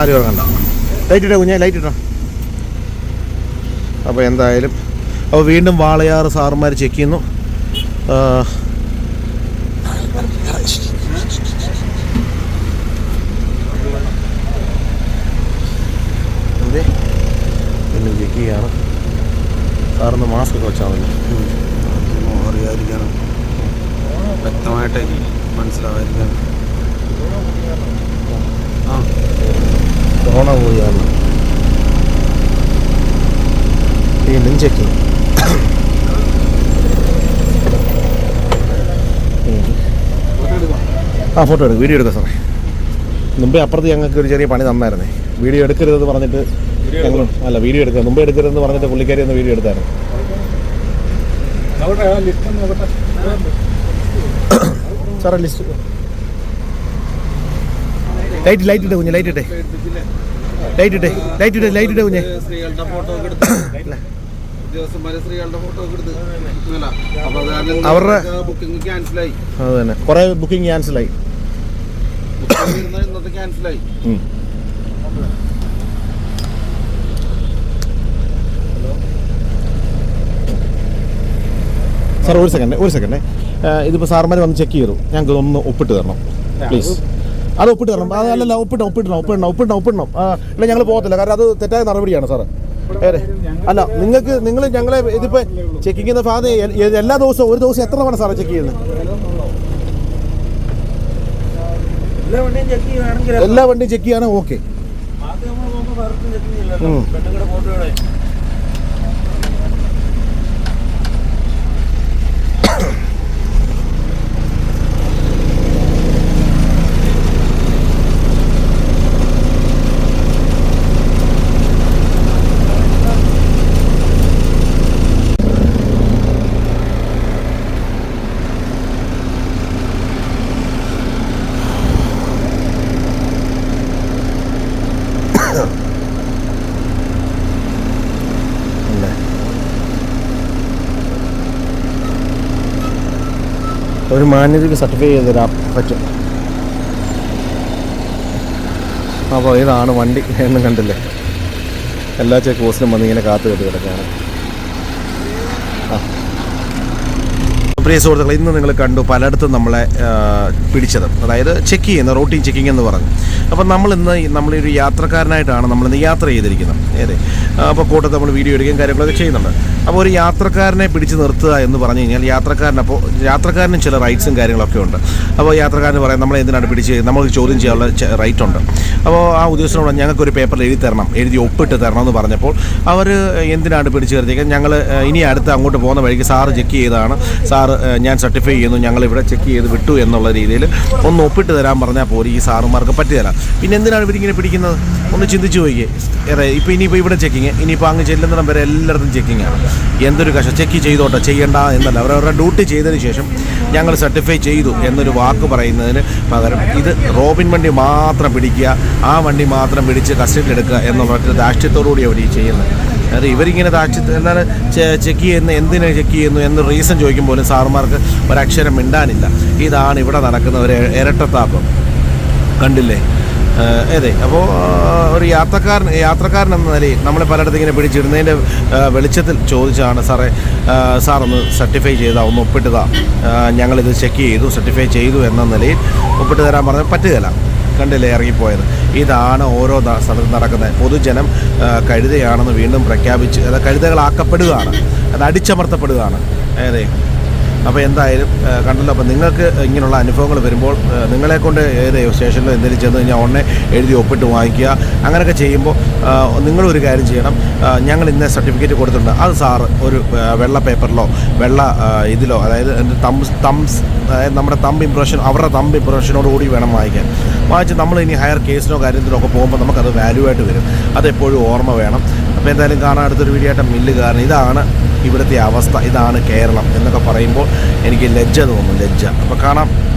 ആരും കണ്ട? ലൈറ്റ് ഇട്ടോ കുഞ്ഞേ? ലൈറ്റ് ഇട്ടോ? അപ്പോൾ എന്തായാലും അപ്പോൾ വീണ്ടും വാളയാറ് സാറുമാർ ചെക്ക് ചെയ്യുന്നു. എന്തേ? വീണ്ടും ചെക്ക് ചെയ്യാണ്. സാറിന് മാസ്ക് ഒക്കെ വെച്ചാൽ മതി. വ്യക്തമായിട്ട് മനസ്സിലാവാതിരിക്കണം ആ. കൊറോണ പോവുകയാണ് വീണ്ടും ചെക്ക് ചെയ്യും. ആ ഫോട്ടോ എടുക്കും. വീഡിയോ എടുക്കാം സാറേ. മുമ്പേ അപ്പുറത്ത് ഞങ്ങൾക്ക് ഒരു ചെറിയ പണി തന്നായിരുന്നേ. വീഡിയോ എടുക്കരുതെന്ന് പറഞ്ഞിട്ട് ഞങ്ങൾ അല്ല വീഡിയോ എടുക്കുക മുമ്പേ എടുക്കരുതെന്ന് പറഞ്ഞിട്ട് പുള്ളിക്കാരി ഒന്ന് വീഡിയോ എടുത്തായിരുന്നു. സാറേ ലിസ്റ്റ് ലൈറ്റ് ലൈറ്റ് ഇട്ടേ കുഞ്ഞ് ലൈറ്റ് ഇട്ടേ ലൈറ്റ് ഇട്ടേ ലൈറ്റ് ഇട്ടേ ലൈറ്റ് ഇട്ടേ കുഞ്ഞ്. സ്ത്രീകളുടെ ഫോട്ടോ അവരുടെ- ബുക്കിംഗ് ക്യാൻസലായി അത് തന്നെ. കുറേ ബുക്കിംഗ് ക്യാൻസലായി ഇന്നത്തെ ക്യാൻസലായി സാർ ഒരു സെക്കൻഡ് ഒരു സെക്കൻഡ് ഇതിപ്പോൾ സാർമാർ വന്ന് ചെക്ക് ചെയ്തു ഞങ്ങൾക്ക് ഒന്ന് ഒപ്പിട്ട് തരണം. പ്ലീസ് അത് ഒപ്പിട്ട് തരണം. അത് അല്ലല്ല ഒപ്പിടണം ഒപ്പിടണം ഒപ്പിടണം ഒപ്പിടണം ആ, ഞങ്ങൾ പോകത്തില്ല. കാരണം അത് തെറ്റായ നടപടിയാണ് സാറ്. അല്ല നിങ്ങൾക്ക് നിങ്ങൾ ഞങ്ങളെ ഇതിപ്പോൾ ചെയ്യുന്ന ഫാദ എല്ലാ ദിവസവും ഒരു ദിവസം എത്ര തവണ സാറേ ചെക്ക് ചെയ്യുന്നത്? എല്ലാ വണ്ടിയും ചെക്ക് ചെയ്യാനും ഓക്കെ. ഒരു മാന്യതയ്ക്ക് സർട്ടിഫൈ ചെയ്ത് തരാൻ പറ്റും. അപ്പോൾ ഇതാണ് വണ്ടി എന്നും കണ്ടില്ലേ? എല്ലാ ചെക്ക് പോസ്റ്റിലും വന്ന് ഇങ്ങനെ കാത്തു കെട്ടി കിടക്കുകയാണ്. ആ. പ്രിയ സുഹൃത്തുക്കളെ ഇന്ന് നിങ്ങൾ കണ്ടു പലയിടത്തും നമ്മളെ പിടിച്ചത്. അതായത് ചെക്ക് ചെയ്യുന്ന റൂട്ടീൻ ചെക്കിംഗ് എന്ന് പറഞ്ഞു. അപ്പോൾ നമ്മൾ ഇന്ന് നമ്മളൊരു യാത്രക്കാരനായിട്ടാണ് നമ്മളിന്ന് യാത്ര ചെയ്തിരിക്കുന്നത്. ഏതെ? അപ്പോൾ കൂട്ടത്തിൽ നമ്മൾ വീഡിയോ എടുക്കുകയും കാര്യങ്ങളൊക്കെ ചെയ്യുന്നുണ്ട്. അപ്പോൾ ഒരു യാത്രക്കാരനെ പിടിച്ച് നിർത്തുക എന്ന് പറഞ്ഞു കഴിഞ്ഞാൽ യാത്രക്കാരനപ്പോൾ യാത്രക്കാരനും ചില റൈറ്റ്സും കാര്യങ്ങളൊക്കെ ഉണ്ട്. അപ്പോൾ യാത്രക്കാരന് പറയാം നമ്മളെ എന്തിനാണ് പിടിച്ച് നമ്മൾ ചോദ്യം ചെയ്യാനുള്ള റൈറ്റ് ഉണ്ട്. അപ്പോൾ ആ ഉദ്യോഗസ്ഥനോട് ഞങ്ങൾക്കൊരു പേപ്പറിൽ എഴുതി തരണം എഴുതി ഒപ്പിട്ട് തരണം എന്ന് പറഞ്ഞപ്പോൾ അവർ എന്തിനാണ് പിടിച്ച് കയറിയേക്കാൻ ഞങ്ങൾ ഇനി അടുത്ത് അങ്ങോട്ട് പോകുന്ന വഴിക്ക് സാറ് ചെക്ക് ചെയ്താണ് സാറ് ഞാൻ സർട്ടിഫൈ ചെയ്യുന്നു ഞങ്ങൾ ഇവിടെ ചെക്ക് ചെയ്ത് വിട്ടു എന്നുള്ള രീതിയിൽ ഒന്ന് ഒപ്പിട്ട് തരാൻ പറഞ്ഞാൽ പോലും ഈ സാറുമാർക്ക് പറ്റുകയില്ല പിന്നെ എന്തിനാണ് ഇവരിങ്ങനെ പിടിക്കുന്നത്? ഒന്ന് ചിന്തിച്ചു നോക്കിയേ. ഏറെ ഇപ്പോൾ ഇനിയിപ്പോൾ ഇവിടെ ചെക്കിങ് ഇനിയിപ്പോൾ അങ്ങ് ചെല്ലുന്നിടം വരെ എല്ലായിടത്തും ചെക്കിങ് ആണ്. എന്തൊരു കഷ ചെക്ക് ചെയ്തോട്ടെ ചെയ്യേണ്ട എന്നല്ല. അവരവരുടെ ഡ്യൂട്ടി ചെയ്തതിന് ശേഷം ഞങ്ങൾ സർട്ടിഫൈ ചെയ്തു എന്നൊരു വാക്ക് പറയുന്നതിന് പകരം ഇത് റോബിൻ വണ്ടി മാത്രം പിടിക്കുക ആ വണ്ടി മാത്രം പിടിച്ച് കസ്റ്റഡിയിൽ എടുക്കുക എന്നുള്ള ധാർഷ്ട്യത്തോടുകൂടി അവർ ഈ ചെയ്യുന്നത്. അത് ഇവരിങ്ങനെ ദാക്ഷിത്യം എന്താണ് ചെക്ക് ചെയ്യുന്ന എന്തിനെ ചെക്ക് ചെയ്യുന്നു എന്ന് റീസൺ ചോദിക്കും പോലും സാറുമാർക്ക് ഒരക്ഷരം മിണ്ടാനില്ല. ഇതാണ് ഇവിടെ നടക്കുന്ന ഒരു ഇരട്ടത്താപ്പം. കണ്ടില്ലേ? അതെ. അപ്പോൾ ഒരു യാത്രക്കാരൻ യാത്രക്കാരൻ എന്ന നിലയിൽ നമ്മളെ പലയിടത്തും ഇങ്ങനെ പിടിച്ചിടുന്നതിന്റെ വെളിച്ചത്തിൽ ചോദിച്ചാണ് സാറേ സാർ ഒന്ന് സർട്ടിഫൈ ചെയ്താൽ ഒന്ന് ഒപ്പിട്ടതാ. ഞങ്ങളിത് ചെക്ക് ചെയ്തു സർട്ടിഫൈ ചെയ്തു എന്ന നിലയിൽ ഒപ്പിട്ട് തരാൻ പറഞ്ഞാൽ പറ്റുകയില്ല. കണ്ടില്ലേ ഇറങ്ങിപ്പോയത്. ഇതാണ് ഓരോ സ്ഥലത്തും നടക്കുന്നത്. പൊതുജനം കഴുതയാണെന്ന് വീണ്ടും പ്രഖ്യാപിച്ച് അത് കഴുതകളാക്കപ്പെടുകയാണ്. അത് അടിച്ചമർത്തപ്പെടുകയാണ്. അതെ അപ്പോൾ എന്തായാലും കണ്ടല്ലോ അപ്പോൾ നിങ്ങൾക്ക് ഇങ്ങനെയുള്ള അനുഭവങ്ങൾ വരുമ്പോൾ നിങ്ങളെ കൊണ്ട് ഏത് സ്റ്റേഷനിലോ എന്തെങ്കിലും ചെന്ന് കഴിഞ്ഞാൽ ഉടനെ എഴുതി ഒപ്പിട്ട് വാങ്ങിക്കുക. അങ്ങനെയൊക്കെ ചെയ്യുമ്പോൾ നിങ്ങളൊരു കാര്യം ചെയ്യണം. ഞങ്ങൾ ഇന്ന സർട്ടിഫിക്കറ്റ് കൊടുത്തിട്ടുണ്ട്. അത് സാറ് ഒരു വെള്ള പേപ്പറിലോ വെള്ള ഇതിലോ അതായത് തംസ് തംസ് അതായത് നമ്മുടെ തമ്പ് ഇംപ്രഷൻ അവരുടെ തമ്പ് ഇംപ്രഷനോട് കൂടി വേണം വാങ്ങിക്കാൻ. വാങ്ങിച്ച് നമ്മൾ ഇനി ഹയർ കേസിനോ കാര്യത്തിനോ ഒക്കെ പോകുമ്പോൾ നമുക്കത് വാല്യൂ ആയിട്ട് വരും. അതെപ്പോഴും ഓർമ്മ വേണം. അപ്പോൾ എന്തായാലും കാണാൻ അടുത്തൊരു വീഡിയോ ആയിട്ട്. മില്ല് കാരണം ഇതാണ് ഇവിടുത്തെ അവസ്ഥ. ഇതാണ് കേരളം എന്നൊക്കെ പറയുമ്പോൾ എനിക്ക് ലജ്ജ തോന്നും. ലജ്ജ. അപ്പോൾ കാണാം.